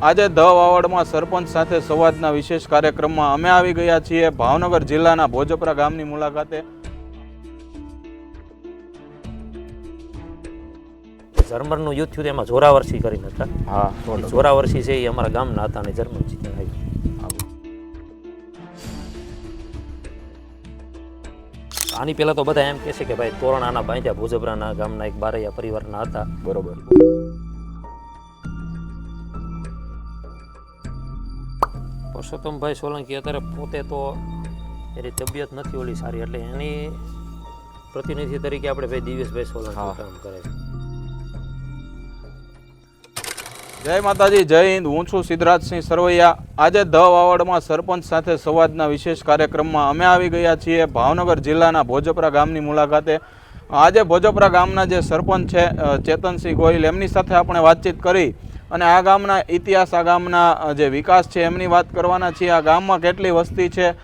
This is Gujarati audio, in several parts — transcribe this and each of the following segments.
આજે ધ વાવડમાં સરપંચ સાથે સંવાદના વિશેષ કાર્યક્રમમાં અમે આવી ગયા છીએ ભાવનગર જિલ્લાના ભોજપરા ગામની મુલાકાતે. જર્મનનું યુદ્ધ થયું એમાં જોરાવર્ષી કરીને હતા. હા જોરાવર્ષી છે એ અમારા ગામના હતા અને જર્મન જીતીને આવ્યું આની પહેલા તો બધા એમ કહે છે કે ભાઈ તોરણ આના બાંધ્યા ભોજપરાના ગામના એક બારૈયા પરિવારના હતા. બરોબર. પરસોત્તમભાઈ સોલંકી અત્યારે પોતે તો એની તબિયત નથી ઓલી સારી એટલે એની પ્રતિનિધિ તરીકે આપણે ભાઈ દિવેશભાઈ સોલંકી કામ કરે છે. જય માતાજી જય હિન્દ. હું છું સિદ્ધરાજસિંહ સરવૈયા. આજે ધ વાવડમાં સરપંચ સાથે સંવાદના વિશેષ કાર્યક્રમમાં અમે આવી ગયા છીએ ભાવનગર જિલ્લાના ભોજપરા ગામની મુલાકાતે. આજે ભોજપરા ગામના જે સરપંચ છે ચેતનસિંહ ગોહિલ એમની સાથે આપણે વાતચીત કરી. અને આ ગામના ઇતિહાસ, આ ગામના જે વિકાસ છે, એમની વાત કરવાના છીએ. આ ગામમાં કેટલી વસ્તી છે?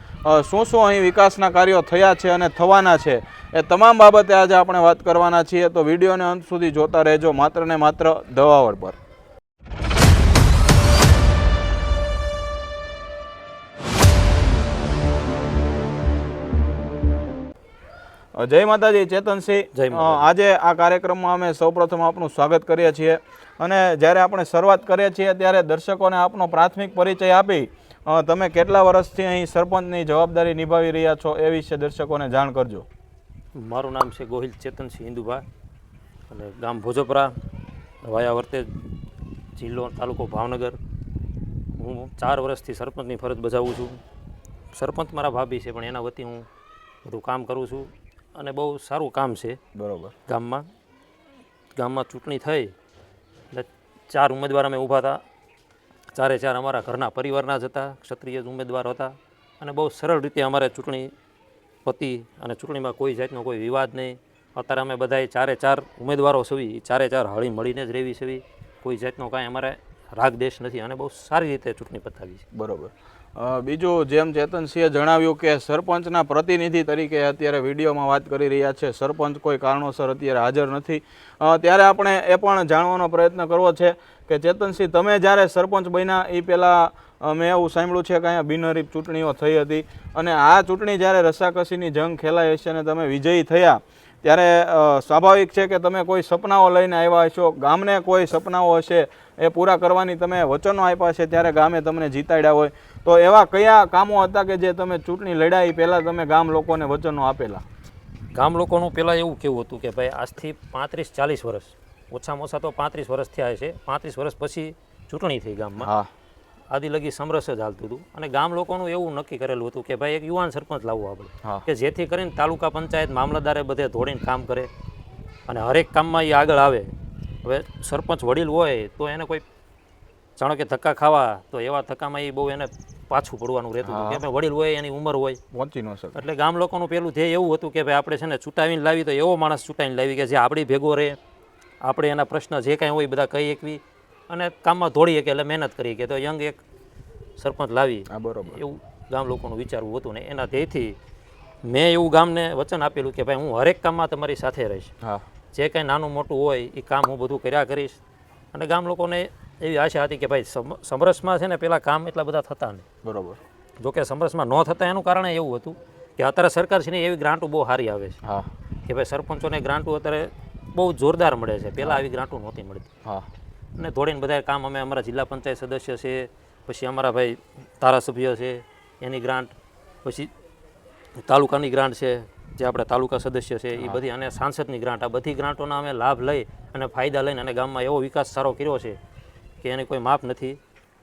શું શું અહીં વિકાસના કાર્યો થયા છે અને થવાના છે? એ તમામ બાબતે આજે આપણે વાત કરવાના છીએ. તો વિડીયોને અંત સુધી જોતા રહેજો. માત્ર ને માત્ર ધવાવડ પર. જય માતાજી ચેતનસિંહ. આજે આ કાર્યક્રમમાં અમે સૌપ્રથમ આપનું સ્વાગત કરીએ છીએ. અને જ્યારે આપણે શરૂઆત કરીએ છીએ ત્યારે દર્શકોને આપનો પ્રાથમિક પરિચય આપી તમે કેટલા વર્ષથી અહીં સરપંચની જવાબદારી નિભાવી રહ્યા છો એ વિશે દર્શકોને જાણ કરજો. મારું નામ છે ગોહિલ ચેતનસિંહ હિન્દુભા અને ગામ ભોજપરા વાયા વર્તે જિલ્લો તાલુકો ભાવનગર. હું ચાર વર્ષથી સરપંચની ફરજ બજાવું છું. સરપંચ મારા ભાભી છે પણ એના વતી હું બધું કામ કરું છું. અને બહુ સારું કામ છે. બરોબર. ગામમાં. ગામમાં ચૂંટણી થઈ એટલે ચાર ઉમેદવાર અમે ઊભા હતા. ચારે ચાર અમારા ઘરના પરિવારના જ હતા ક્ષત્રિય જ ઉમેદવાર હતા અને બહુ સરળ રીતે અમારે ચૂંટણી પતી અને ચૂંટણીમાં કોઈ જાતનો કોઈ વિવાદ નહીં. અત્યારે અમે બધાએ ચારે ચાર ઉમેદવારો છવી ચારે ચાર હળી મળીને જ રહેવી છવી કોઈ જાતનો કાંઈ અમારે રાગ દેશ નથી અને બહુ સારી રીતે ચૂંટણી પતાવી છે. બરોબર. બીજું જેમ ચેતનસિંહે જણાવ્યું કે સરપંચના પ્રતિનિધિ તરીકે અત્યારે વિડીયોમાં વાત કરી રહ્યા છે. સરપંચ કોઈ કારણોસર અત્યારે હાજર નથી. ત્યારે આપણે એ પણ જાણવાનો પ્રયત્ન કરવો છે કે ચેતનસિંહ, તમે જ્યારે સરપંચ બન્યા એ પહેલાં મેં એવું સાંભળ્યું છે કે અહીંયા બિનહરીફ ચૂંટણીઓ થઈ હતી અને આ ચૂંટણી જ્યારે રસાકસીની જંગ ખેલાઈ હશે અને તમે વિજયી થયા, ત્યારે સ્વાભાવિક છે કે તમે કોઈ સપનાઓ લઈને આવ્યા હશો. ગામને કોઈ સપનાઓ હશે એ પૂરા કરવાની તમે વચનો આપ્યા છે, ત્યારે ગામે તમને જીતાડ્યા હોય. તો એવા કયા કામો હતા કે જે તમે ચૂંટણી લડાઈ પહેલાં તમે ગામ લોકોને વચનો આપેલા? ગામ લોકોનું પહેલાં એવું કેવું હતું કે ભાઈ આજથી પાંત્રીસ ચાલીસ વર્ષ ઓછામાં ઓછા તો પાંત્રીસ વર્ષ થયા છે પાંત્રીસ વર્ષ પછી ચૂંટણી થઈ ગામમાં. હા. આદિ લગી સમરસ જ હાલતું હતું. અને ગામ લોકોનું એવું નક્કી કરેલું હતું કે ભાઈ એક યુવાન સરપંચ લાવવું આપણે. કે જેથી કરીને તાલુકા પંચાયત મામલતદારે બધે ધોળીને કામ કરે. અને હરેક કામમાં એ આગળ આવે. હવે સરપંચ વડીલ હોય તો એને કોઈ જાણો કે ધક્કા ખાવા તો એવા ધક્કામાં એ બહુ એને પાછું પડવાનું રહેતું હતું. કે ભાઈ વડીલ હોય એની ઉંમર હોય. પહોંચી ન શકે. એટલે ગામ લોકોનું પેલું ધ્યેય એવું હતું કે ભાઈ આપણે છે ને ચૂંટાવીને લાવી તો એવો માણસ ચૂંટાવીને લાવી કે જે આપણી ભેગો રહે. આપણે એના પ્રશ્ન જે કાંઈ હોય બધા કહી એકવી. અને કામમાં દોડી કે એટલે મહેનત કરી કે તો યંગ એક સરપંચ લાવી. બરોબર. એવું ગામ લોકોનું વિચારવું હતું ને એના ધ્યેયથી મેં એવું ગામને વચન આપેલું કે ભાઈ હું હરેક કામમાં તમારી સાથે રહીશ. હા. જે કાંઈ નાનું મોટું હોય એ કામ હું બધું કર્યા કરીશ. અને ગામ લોકોને એવી આશા હતી કે ભાઈ સમરસમાં છે ને પેલા કામ એટલા બધા થતા નહીં. બરોબર. જોકે સમરસમાં ન થતા એનું કારણ એવું હતું કે અત્યારે સરકાર છે ને એવી ગ્રાન્ટો બહુ સારી આવે છે. હા. કે ભાઈ સરપંચોને ગ્રાન્ટો અત્યારે બહુ જોરદાર મળે છે. પહેલાં આવી ગ્રાન્ટો નહોતી મળતી. હા. અને દોડીને બધા કામ અમે અમારા જિલ્લા પંચાયત સદસ્ય છે પછી અમારા ભાઈ ધારાસભ્ય છે એની ગ્રાન્ટ પછી તાલુકાની ગ્રાન્ટ છે જે આપણે તાલુકા સદસ્ય છે એ બધી અને સાંસદની ગ્રાન્ટ. આ બધી ગ્રાન્ટોના અમે લાભ લઈ અને ફાયદા લઈને અને ગામમાં એવો વિકાસ સારો કર્યો છે કે એને કોઈ માપ નથી.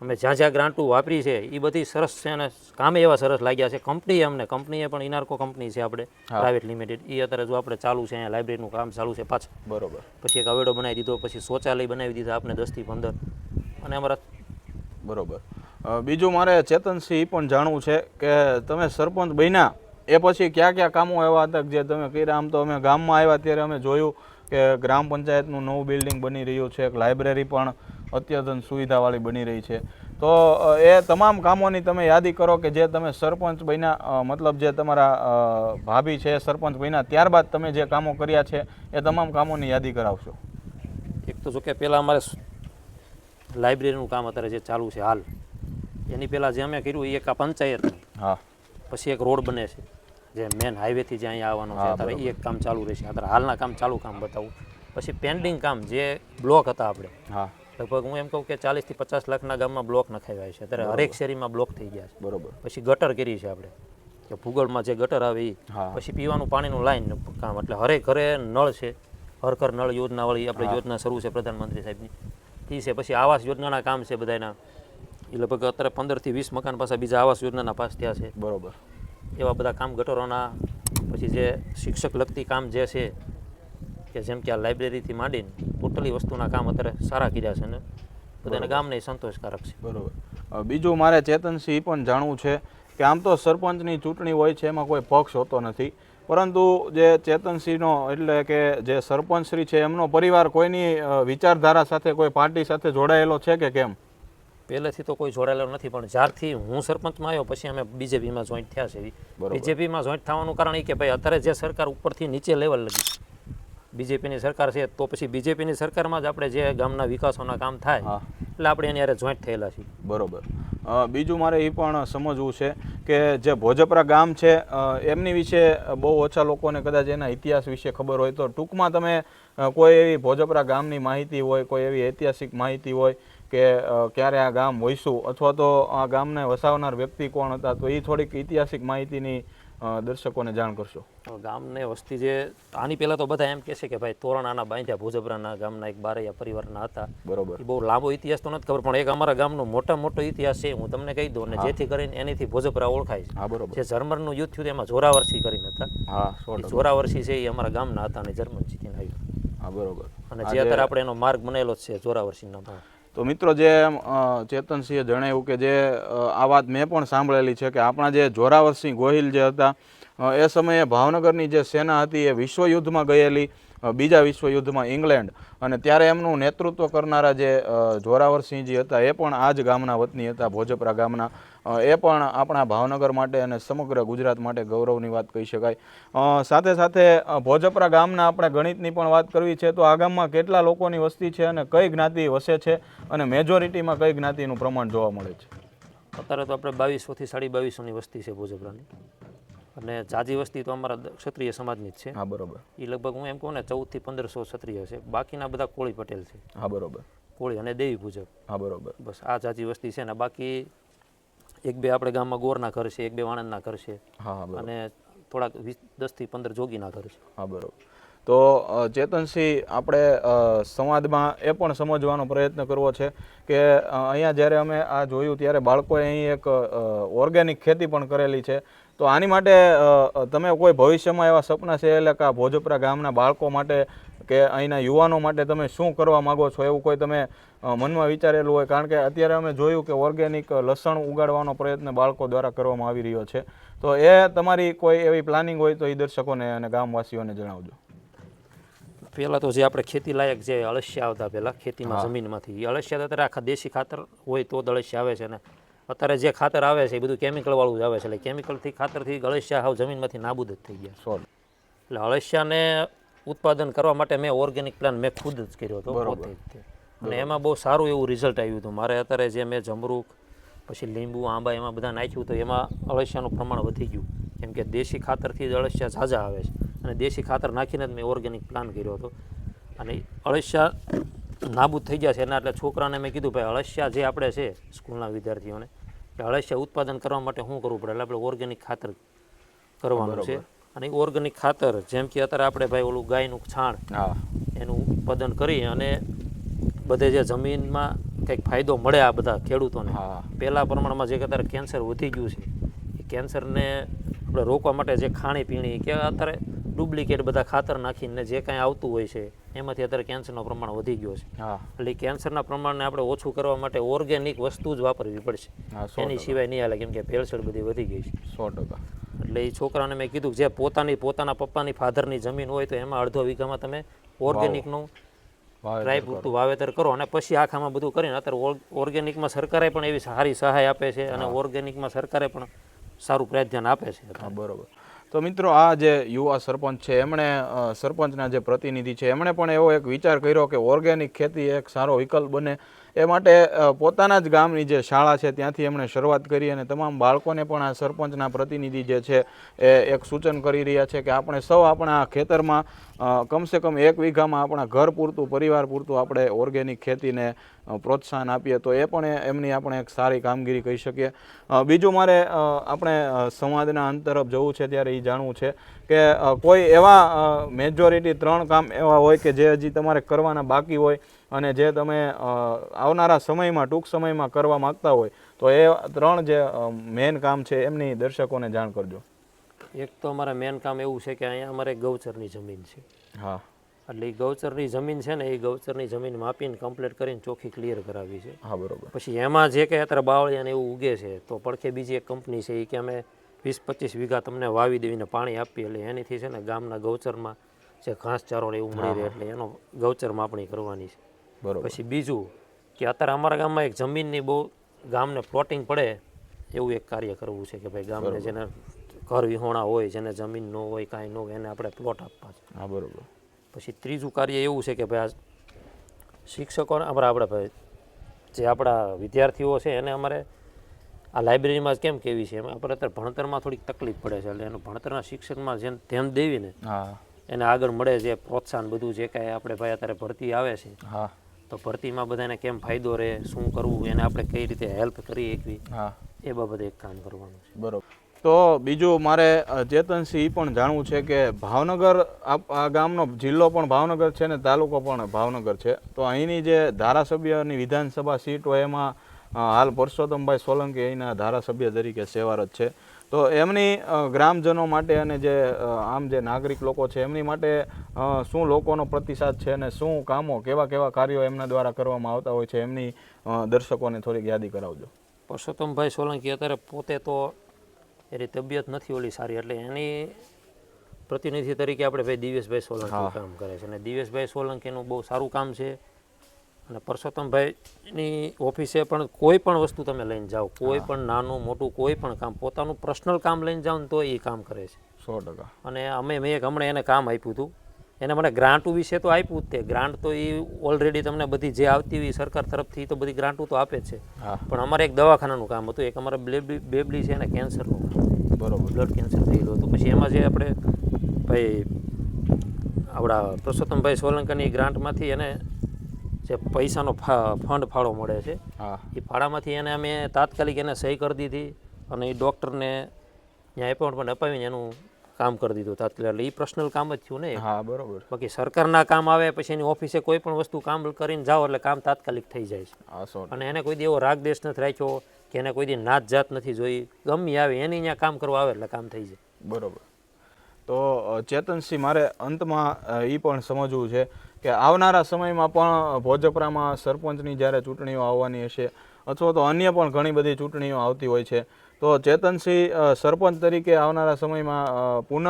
અમે જ્યાં જ્યાં ગ્રાન્ટો વાપરી છે એ બધી સરસ છે અને કામે એવા સરસ લાગ્યા છે. કંપની અમને કંપનીએ પણ ઇનાર્કો કંપની છે આપણે પ્રાઇવેટ લિમિટેડ. એ અત્યારે જો આપણે ચાલુ છે અહીંયા લાઇબ્રેરીનું કામ ચાલુ છે પાછળ બરોબર. પછી એક અવેડો બનાવી દીધો પછી શૌચાલય બનાવી દીધા આપણે દસથી પંદર. અને અમારા બરોબર. બીજું મારે ચેતનસિંહ એ પણ જાણવું છે કે તમે સરપંચ બન્યા એ પછી કયા કયા કામો એવા હતા જે તમે કર્યા? આમ તો અમે ગામમાં આવ્યા ત્યારે અમે જોયું કે ગ્રામ પંચાયતનું નવું બિલ્ડિંગ બની રહ્યું છે એક લાઇબ્રેરી પણ અત્યંત સુવિધાવાળી બની રહી છે. તો એ તમામ કામોની તમે યાદી કરો કે જે તમે સરપંચ બન્યા મતલબ જે તમારા ભાભી છે સરપંચ બન્યા ત્યારબાદ તમે જે કામો કર્યા છે એ તમામ કામોની યાદી કરાવશો. એક તો જો કે પહેલાં અમારે લાઇબ્રેરીનું કામ અત્યારે જે ચાલુ છે હાલ એની પહેલાં જે અમે કર્યું એ એક આ પંચાયતનું. હા. પછી એક રોડ બને છે. જે મેન હાઈવેથી જે અહીંયા આવવાનું છે અત્યારે એ એક કામ ચાલુ રહેશે. અત્યારે હાલના કામ ચાલુ કામ બતાવું. પછી પેન્ડિંગ કામ જે બ્લોક હતા આપણે. લગભગ હું એમ કહું કે ચાલીસથી પચાસ લાખના ગામમાં બ્લોક નખાવ્યા છે અત્યારે હરેક શેરીમાં બ્લોક થઈ ગયા છે. બરોબર. પછી ગટર કરી છે આપણે. કે ભૂગોળમાં જે ગટર આવે એ પછી પીવાનું પાણીનું લાઈન કામ. એટલે હરે ઘરે નળ છે. હર ઘર નળ યોજનાવાળી આપણે યોજના શરૂ છે પ્રધાનમંત્રી સાહેબની. એ છે. પછી આવાસ યોજનાના કામ છે બધાના એ લગભગ અત્યારે પંદરથી વીસ મકાન પાછા બીજા આવાસ યોજનાના પાસ થયા છે. બરોબર. એવા બધા કામ ગટરોના પછી જે શિક્ષક લગતી કામ જે છે કે જેમ કે આ લાઇબ્રેરીથી માંડીને ટોટલી વસ્તુના કામ અત્યારે સારા કર્યા છે ને બધાને ગામને સંતોષકારક છે. બરોબર. બીજું મારે ચેતનસિંહ પણ જાણવું છે કે આમ તો સરપંચની ચૂંટણી હોય છે એમાં કોઈ પક્ષ હોતો નથી. પરંતુ જે ચેતનસિંહનો એટલે કે જે સરપંચશ્રી છે એમનો પરિવાર કોઈની વિચારધારા સાથે કોઈ પાર્ટી સાથે જોડાયેલો છે કે કેમ? પહેલેથી તો કોઈ જોડાયેલો નથી પણ જ્યારથી હું સરપંચમાં આવ્યો પછી અમે બીજેપીમાં જોઈન્ટ થયા છે. બીજેપીમાં જોઈન્ટ થવાનું કારણ એ કે ભાઈ અત્યારે જે સરકાર ઉપરથી નીચે લેવલ લગી બીજેપીની સરકાર છે તો પછી બીજેપીની સરકારમાં જ આપણે જે ગામના વિકાસોના કામ થાય એટલે આપણે એની હારે જોઈન્ટ થયેલા છીએ. બરોબર. બીજું મારે એ પણ સમજવું છે કે જે ભોજપરા ગામ છે એમની વિશે બહુ ઓછા લોકોને કદાચ એના ઇતિહાસ વિશે ખબર હોય તો ટૂંકમાં તમે કોઈ એવી ભોજપરા ગામની માહિતી હોય કોઈ એવી ઐતિહાસિક માહિતી હોય કે ક્યારે આ ગામ વહીશું અથવા તો આ ગામને વસાવનાર વ્યક્તિ કોણ હતા? તો એ થોડીક ઐતિહાસિક માહિતીની દર્શકોને જાણ કરશો. ગામને વસ્તી જે આની પહેલાં તો બધા એમ કહે છે કે ભાઈ તોરણ આના બાંધ્યા ભોજપરાના ગામના એક બારૈયા પરિવારના હતા. બરોબર. બહુ લાંબો ઇતિહાસ તો નથી ખબર પણ એક અમારા ગામનો મોટા મોટો ઇતિહાસ છે હું તમને કહી દઉં અને જેથી કરીને એનીથી ભોજપરા ઓળખાય છે. જે જર્મનનું યુદ્ધ થયું એમાં જોરાવર્ષી કરીને હતા. હા સો જોરાવર્ષી છે એ અમારા ગામના હતા અને જર્મન જીતીને આવ્યું. હા બરોબર. અને જે અત્યારે આપણે એનો માર્ગ બનેલો જ છે જોરાવર્ષી નામ તો મિત્રો જે ચેતનસિંહે જણાવ્યું કે જે આ વાત મેં પણ સાંભળેલી છે કે આપણા જે જોરાવરસિંહ ગોહિલ જે હતા એ સમયે ભાવનગરની જે સેના હતી એ વિશ્વયુદ્ધમાં ગયેલી બીજા વિશ્વયુદ્ધમાં ઇંગ્લેન્ડ. અને ત્યારે એમનું નેતૃત્વ કરનારા જે જોરાવરસિંહજી હતા એ પણ આ જ ગામના વતની હતા, ભોજપરા ગામના. એ પણ આપણા ભાવનગર માટે અને સમગ્ર ગુજરાત માટે ગૌરવની વાત કહી શકાય. સાથે સાથે ભોજપરા ગામના આપણે ગણિતની પણ વાત કરવી છે તો આ ગામમાં કેટલા લોકોની વસ્તી છે અને કઈ જ્ઞાતિ વસે છે અને મેજોરિટીમાં કઈ જ્ઞાતિનું પ્રમાણ જોવા મળે છે? અત્યારે તો આપણે બાવીસોથી સાડી બાવીસોની વસ્તી છે ભોજપરાની. અને જાજી વસ્તી તો અમારા ક્ષત્રિય સમાજની જ છે. હા બરોબર. એ લગભગ હું એમ કહું ને ચૌદથી પંદરસો ક્ષત્રિય છે. બાકીના બધા કોળી પટેલ છે. હા બરોબર. કોળી અને દેવી પૂજક. હા બરોબર. બસ આ જાજી વસ્તી છે ને બાકી એક બે આપણે ગામમાં ગોરના ઘર છે એક બે વાણંદના ઘર છે. અને થોડાક વીસ દસથી પંદર જોગીના ઘર છે. હા બરોબર. તો ચેતનસિંહ આપણે સંવાદમાં એ પણ સમજવાનો પ્રયત્ન કરવો છે કે અહીંયા જ્યારે અમે આ જોયું ત્યારે બાળકોએ અહીં એક ઓર્ગેનિક ખેતી પણ કરેલી છે. તો આની માટે તમે કોઈ ભવિષ્યમાં એવા સપના છે? એટલે કે આ ભોજપરા ગામના બાળકો માટે કે અહીંના યુવાનો માટે તમે શું કરવા માગો છો એવું કોઈ તમે મનમાં વિચારેલું હોય? કારણ કે અત્યારે અમે જોયું કે ઓર્ગેનિક લસણ ઉગાડવાનો પ્રયત્ન બાળકો દ્વારા કરવામાં આવી રહ્યો છે. તો એ તમારી કોઈ એવી પ્લાનિંગ હોય તો એ દર્શકોને અને ગામવાસીઓને જણાવજો. પહેલાં તો જે આપણે ખેતી લાયક જે અળસિયા આવતા પહેલાં ખેતીમાં જમીનમાંથી એ અળસિયા તો અત્યારે આખા દેશી ખાતર હોય તો જ અળસિયા આવે છે ને. અત્યારે જે ખાતર આવે છે એ બધું કેમિકલવાળું જ આવે છે. એટલે કેમિકલથી ખાતરથી અળસિયા હાવ જમીનમાંથી નાબૂદ જ થઈ ગયા. એટલે અળસિયાને ઉત્પાદન કરવા માટે મેં ઓર્ગેનિક પ્લાન મેં ખુદ જ કર્યો હતો પોતે જ અને એમાં બહુ સારું એવું રિઝલ્ટ આવ્યું હતું. મારે અત્યારે જે મેં જમરૂક પછી લીંબુ આંબા એમાં બધા નાખ્યું તો એમાં અળસિયાનું પ્રમાણ વધી ગયું. કેમ કે દેશી ખાતરથી જ અળસિયા ઝાઝા આવે છે. અને દેશી ખાતર નાખીને જ મેં ઓર્ગેનિક પ્લાન કર્યો હતો. અને અળસિયા નાબૂદ થઈ ગયા છે. એના એટલે છોકરાને મેં કીધું ભાઈ અળસિયા જે આપણે છે સ્કૂલના વિદ્યાર્થીઓને કે અળસિયા ઉત્પાદન કરવા માટે શું કરવું પડે. એટલે આપણે ઓર્ગેનિક ખાતર કરવાનું છે. અને ઓર્ગેનિક ખાતર જેમ કે અત્યારે આપણે ભાઈ ઓલું ગાયનું છાણ એનું ઉત્પાદન કરી અને બધે જે જમીનમાં કંઈક ફાયદો મળે આ બધા ખેડૂતોને. હા. પહેલાં પ્રમાણમાં જે અત્યારે કેન્સર વધી ગયું છે એ કેન્સરને આપણે રોકવા માટે જે ખાણીપીણી કે અત્યારે ડુપ્લિકેટ બધા ખાતર નાખીને જે કાંઈ આવતું હોય છે એમાંથી અત્યારે કેન્સરનું પ્રમાણ વધી ગયો છે. હા. એટલે કેન્સરના પ્રમાણને આપણે ઓછું કરવા માટે ઓર્ગેનિક વસ્તુ જ વાપરવી પડશે. એની સિવાય નહીં હાલે કેમ કે ભેળસેળ બધી વધી ગઈ છે. સો ટકા. એટલે એ છોકરાને મેં કીધું જે પોતાની પોતાના પપ્પાની ફાધરની જમીન હોય તો એમાં અડધો વીઘામાં તમે ઓર્ગેનિકનું વાવેતર ડ્રાય પૂરતું વાવેતર કરો અને પછી આખામાં બધું કરીને અત્યારે ઓર્ગેનિકમાં સરકારે પણ એવી સારી સહાય આપે છે અને ઓર્ગેનિકમાં સરકારે પણ સારું પ્રાધાન્ય આપે છે બરોબર. તો મિત્રો આ જે યુવા સરપંચ છે એમણે સરપંચના જે પ્રતિનિધિ છે એમણે પણ એવો એક વિચાર કર્યો કે ઓર્ગેનિક ખેતી એક સારો વિકલ્પ બને. એ માટે પોતાના જ ગામની જે શાળા છે ત્યાંથી એમણે શરૂઆત કરી અને તમામ બાળકોને પણ આ સરપંચના પ્રતિનિધિ જે છે એ એક સૂચન કરી રહ્યા છે કે આપણે સૌ આપણા ખેતરમાં કમસે કમ એક વીઘામાં આપણા ઘર પૂરતું, પરિવાર પૂરતું આપણે ઓર્ગેનિક ખેતીને પ્રોત્સાહન આપીએ તો એ પણ એમની આપણે એક સારી કામગીરી કહી શકીએ. બીજું મારે આપણે સંવાદના અંત તરફ જવું છે ત્યારે એ જાણવું છે કે કોઈ એવા મેજોરિટી ત્રણ કામ એવા હોય કે જે હજી તમારે કરવાના બાકી હોય અને જે તમે આવનારા સમયમાં ટૂંક સમયમાં કરવા માગતા હોય તો એ ત્રણ જે મેન કામ છે એમની દર્શકોને જાણ કરજો. એક તો અમારે મેન કામ એવું છે કે અહીંયા અમારે ગૌચરની જમીન છે. હા. એટલે એ ગૌચરની જમીન છે ને એ ગૌચરની જમીન માપીને કમ્પ્લીટ કરીને ચોખ્ખી ક્લિયર કરાવી છે. હા બરોબર. પછી એમાં જે કે અત્યારે બાવળિયાને એવું ઉગે છે તો પડખે બીજી એક કંપની છે એ કે અમે વીસ પચીસ વીઘા તમને વાવી દેવીને પાણી આપીએ એટલે એનીથી છે ને ગામના ગૌચરમાં જે ઘાસચારો ને એવું મળી રહે એટલે એનો ગૌચર માપણી કરવાની છે. પછી બીજું કે અત્યારે અમારા ગામમાં એક જમીનની બહુ ગામને પ્લોટિંગ પડે એવું એક કાર્ય કરવું છે કે ભાઈ ગામને જેને ઘર વિહોણા હોય જેને જમીન ન હોય કાંઈ ન હોય એને આપણે પ્લોટ આપવા છે. હા બરોબર. પછી ત્રીજું કાર્ય એવું છે કે ભાઈ આ શિક્ષકોને અમારા આપણે ભાઈ જે આપણા વિદ્યાર્થીઓ છે એને અમારે આ લાઇબ્રેરીમાં જ કેમ કેવી છે? એમાં આપણે અત્યારે ભણતરમાં થોડીક તકલીફ પડે છે એટલે એનું ભણતરના શિક્ષકમાં જેમ ધ્યાન દેવીને એને આગળ મળે જે પ્રોત્સાહન બધું જે કાંઈ આપણે ભાઈ અત્યારે ભરતી આવે છે હા. તો ભરતીમાં બધાને કેમ ફાયદો રહે શું કરવું એને આપણે કઈ રીતે હેલ્પ કરી શકવી હા. એ બાબતે એક કામ કરવાનું છે. બરોબર. તો બીજું મારે ચેતનસિંહ એ પણ જાણવું છે કે ભાવનગર આ ગામનો જિલ્લો પણ ભાવનગર છે ને તાલુકો પણ ભાવનગર છે. તો અહીંની જે ધારાસભ્યની વિધાનસભા સીટ હોય એમાં હાલ પરસોત્તમભાઈ સોલંકી અહીંના ધારાસભ્ય તરીકે સેવારત છે. તો એમની ગ્રામજનો માટે અને જે આમ જે નાગરિક લોકો છે એમની માટે શું લોકોનો પ્રતિસાદ છે અને શું કામો કેવા કેવા કાર્યો એમના દ્વારા કરવામાં આવતા હોય છે એમની દર્શકોને થોડીક યાદી કરાવજો. પરસોત્તમભાઈ સોલંકી અત્યારે પોતે તો એની તબિયત નથી ઓલી સારી એટલે એની પ્રતિનિધિ તરીકે આપણે ભાઈ દિવેશભાઈ સોલંકી કામ કરે છે. અને દિવેશભાઈ સોલંકીનું બહુ સારું કામ છે. અને પરસોત્તમભાઈની ઓફિસે પણ કોઈ પણ વસ્તુ તમે લઈને જાઓ કોઈ પણ નાનું મોટું કોઈ પણ કામ પોતાનું પર્સનલ કામ લઈને જાઓ ને તો એ કામ કરે છે. સો ટકા. અને અમે મેં એક હમણાં એને કામ આપ્યું હતું. એને મને ગ્રાન્ટ વિશે તો આપ્યું જ તે. ગ્રાન્ટ તો એ ઓલરેડી તમને બધી જે આવતી હોય સરકાર તરફથી તો બધી ગ્રાન્ટો તો આપે જ છે. હા. પણ અમારે એક દવાખાનાનું કામ હતું. એક અમારે બેબલી બેબલી છે એને કેન્સરનું બરોબર. બ્લડ કેન્સર થયેલું હતું. પછી એમાં જે આપણે ભાઈ આપણા પુરુષોત્તમભાઈ સોલંકરની ગ્રાન્ટમાંથી એને જે પૈસાનો ફંડ ફાળો મળે છે એ ફાળામાંથી એને અમે તાત્કાલિક એને સહી કરી દીધી અને એ ડૉક્ટરને ત્યાં એપોઇન્ટમેન્ટ અપાવીને એનું કામ કરી દીધું તાત્કાલિક. એટલે એ પર્સનલ કામ જ થયું ને હા બરોબર. બાકી સરકારના કામ આવે પછી એની ઓફિસે કોઈ પણ વસ્તુ કામ કરીને જાઓ એટલે કામ તાત્કાલિક થઈ જાય છે. અને એને કોઈ દી એવો રાગ દેશ નથી રાખ્યો કે એને કોઈ દી નાત જાત નથી જોઈ. ગમી આવે એની ત્યાં કામ કરવા આવે એટલે કામ થઈ જાય. બરોબર. તો ચેતનસિંહ મારે અંતમાં એ પણ સમજવું છે કે આવનારા સમયમાં પણ ભોજપરામાં સરપંચની જ્યારે ચૂંટણીઓ આવવાની હશે અથવા તો અન્ય પણ ઘણી બધી ચૂંટણીઓ આવતી હોય છે તો ચેતનસિંહ સરપંચ તરીકે આવનારા સમયમાં પુનઃ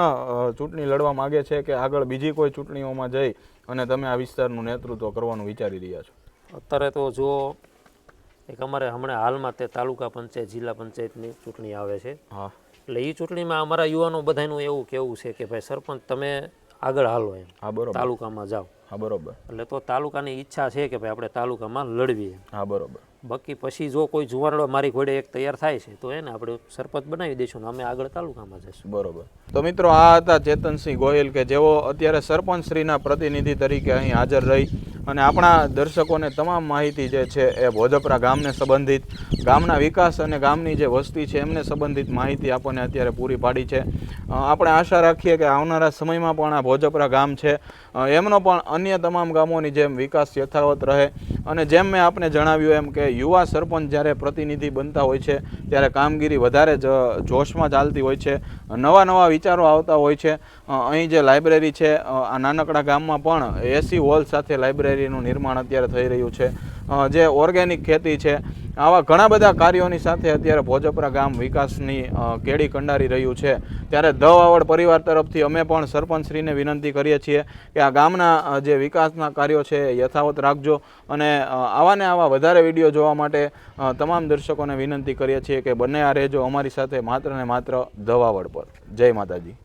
ચૂંટણી લડવા માગે છે કે આગળ બીજી કોઈ ચૂંટણીઓમાં જઈ અને તમે આ વિસ્તારનું નેતૃત્વ કરવાનું વિચારી રહ્યા છો? અત્યારે તો જો એક અમારે હમણાં હાલમાં તે તાલુકા પંચાયત જિલ્લા પંચાયતની ચૂંટણી આવે છે. હા. એટલે એ ચૂંટણીમાં અમારા યુવાનો બધાનું એવું કેવું છે કે ભાઈ સરપંચ તમે આગળ હાલો એમ. હા બરોબર. તાલુકામાં જાઓ. હા બરોબર. એટલે તો તાલુકાની ઈચ્છા છે કે ભાઈ આપણે તાલુકામાં લડવીએ. હા બરોબર. બાકી પછી જો કોઈ જુવારડો મારી ઘોડે એક તૈયાર થાય છે, તો એને આપણે સરપંચ બનાવી દઈશું ને અમે આગળ તાલુકામાં જઈશું. બરોબર. તો મિત્રો, આ હતા ચેતનસિંહ ગોહિલ કે જેઓ અત્યારે સરપંચ શ્રીના પ્રતિનિધિ તરીકે અહીં હાજર રહી અને આપણા દર્શકોને તમામ માહિતી જે છે એ ભોજપરા ગામને સંબંધિત, ગામના વિકાસ અને ગામની જે વસ્તી છે એમને સંબંધિત માહિતી આપણને અત્યારે પૂરી પાડી છે. આપણે આશા રાખીએ કે આવનારા સમયમાં પણ આ ભોજપરા ગામ છે. એમનો પણ અન્ય તમામ ગામોની જેમ વિકાસ યથાવત રહે અને જેમ મેં આપને જણાવ્યું એમ કે યુવા સરપંચ જ્યારે પ્રતિનિધિ બનતા હોય છે, ત્યારે કામગીરી વધારે જોશમાં ચાલતી હોય છે. નવા નવા વિચારો આવતા હોય છે. અહીં જે લાઇબ્રેરી છે આ નાનકડા ગામમાં પણ એસી હોલ સાથે લાઇબ્રેરીનું નિર્માણ અત્યારે થઈ રહ્યું છે. જે ઓર્ગેનિક ખેતી છે આવા ઘણા બધા કાર્યોની સાથે અત્યારે ભોજપરા ગામ વિકાસની કેડી કંડારી રહ્યું છે. ત્યારે ધ વાવડ પરિવાર તરફથી અમે પણ સરપંચશ્રીને વિનંતી કરીએ છીએ કે આ ગામના જે વિકાસના કાર્યો છે યથાવત રાખજો અને આવાને આવા વધારે વીડિયો જોવા માટે તમામ દર્શકોને વિનંતી કરીએ છીએ કે બંને આ રહેજો અમારી સાથે માત્ર ને માત્ર ધ વાવડ પર. જય માતાજી.